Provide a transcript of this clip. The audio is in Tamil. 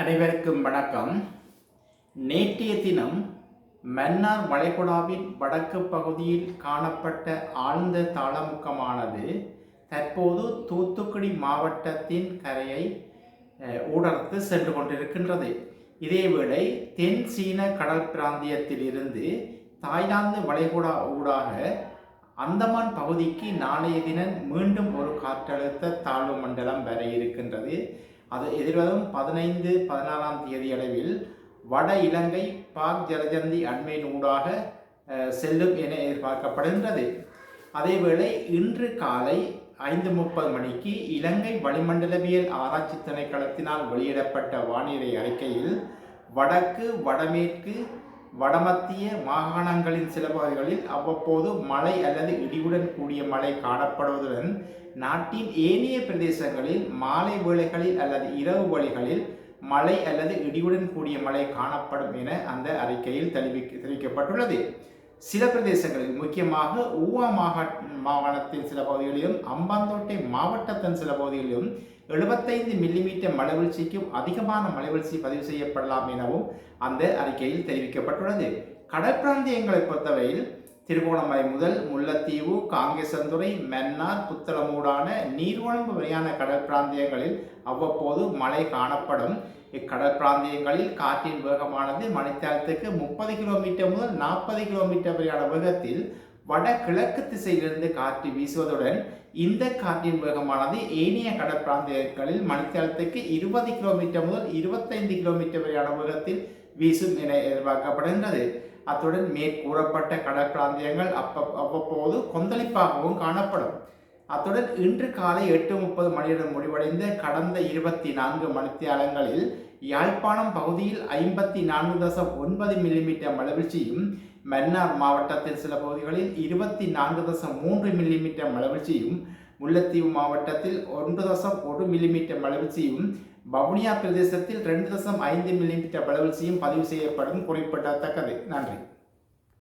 அனைவருக்கும் வணக்கம். நேற்றைய தினம் மன்னார் வளைகுடாவின் வடக்கு பகுதியில் காணப்பட்ட ஆழ்ந்த தாளமுக்கமானது தற்போது தூத்துக்குடி மாவட்டத்தின் கரையை ஊடர்த்து சென்று கொண்டிருக்கின்றது. இதேவேளை தென் சீன கடல் பிராந்தியத்திலிருந்து தாய்லாந்து வளைகுடா ஊடாக அந்தமான் பகுதிக்கு நாளைய தினம் மீண்டும் ஒரு காற்றழுத்த தாழ்வு மண்டலம் வர இருக்கின்றது. அது எதிர்வரும் பதினைந்து பதினாறாம் தேதி அளவில் வட இலங்கை பாக் ஜலஜந்தி அண்மையின் ஊடாக செல்லும் என எதிர்பார்க்கப்படுகின்றது. அதேவேளை இன்று காலை ஐந்து முப்பது மணிக்கு இலங்கை வளிமண்டலவியல் ஆராய்ச்சி திணைக்களத்தினால் வெளியிடப்பட்ட வானிலை அறிக்கையில் வடக்கு வடமேற்கு வடமத்திய மாகாணங்களின் சில பகுதிகளில் அவ்வப்போது மழை அல்லது இடியுடன் கூடிய மழை காணப்படுவதுடன் நாட்டின் ஏனைய பிரதேசங்களில் மாலை வேளைகளில் அல்லது இரவு வேளைகளில் மழை அல்லது இடியுடன் கூடிய மழை காணப்படும் என அந்த அறிக்கையில் தெரிவிக்க தெரிவிக்கப்பட்டுள்ளது. சில பிரதேசங்களில் முக்கியமாக ஊவா மாகா மாகாணத்தின் சில பகுதிகளிலும் அம்பாந்தோட்டை மாவட்டத்தின் சில பகுதிகளிலும் எழுபத்தைந்து மில்லிமீட்டர் மழைவீழ்ச்சிக்கும் அதிகமான மழைவீழ்ச்சி பதிவு செய்யப்படலாம் எனவும் அந்த அறிக்கையில் தெரிவிக்கப்பட்டுள்ளது. கடற்பிராந்தியங்களை பொறுத்தவரையில் திருகோணமலை முதல் முல்லைத்தீவு காங்கேசந்துறை மன்னார் புத்தளமூடான நீர்வழம்பு வரையான கடல் பிராந்தியங்களில் அவ்வப்போது மழை காணப்படும். இக்கடல் பிராந்தியங்களில் காற்றின் வேகமானது மணித்தாளத்துக்கு முப்பது கிலோமீட்டர் முதல் நாற்பது கிலோமீட்டர் வரையான வேகத்தில் வடகிழக்கு திசையிலிருந்து காற்று வீசுவதுடன் இந்த காற்றின் வேகமானது ஏனைய கடற்பிராந்தியங்களில் மணித்தாளத்துக்கு இருபது கிலோமீட்டர் முதல் இருபத்தைந்து கிலோமீட்டர் வரையான வேகத்தில் வீசும் என எதிர்பார்க்கப்படுகின்றது. அத்துடன் மேற்கூறப்பட்ட கடற்பிராந்தியங்கள் அப்ப அவ்வப்போது கொந்தளிப்பாகவும் காணப்படும். அத்துடன் இன்று காலை எட்டு முப்பது மணியுடன் முடிவடைந்த கடந்த இருபத்தி நான்கு மணித்தியாலங்களில் யாழ்ப்பாணம் பகுதியில் ஐம்பத்தி நான்கு தசம் ஒன்பது மில்லிமீட்டர் மழைவீழ்ச்சியும் மன்னார் மாவட்டத்தில் சில பகுதிகளில் இருபத்தி நான்கு தசம் மூன்று மில்லிமீட்டர் மழைவீழ்ச்சியும் முல்லைத்தீவு மாவட்டத்தில் ஒன்று தசம் ஒரு மில்லிமீட்டர் வளர்ச்சியும் வவுனியா பிரதேசத்தில் ரெண்டு தசம் ஐந்து மில்லிமீட்டர் வளர்ச்சியும் பதிவு செய்யப்படும் குறிப்பிடத்தக்கது. நன்றி.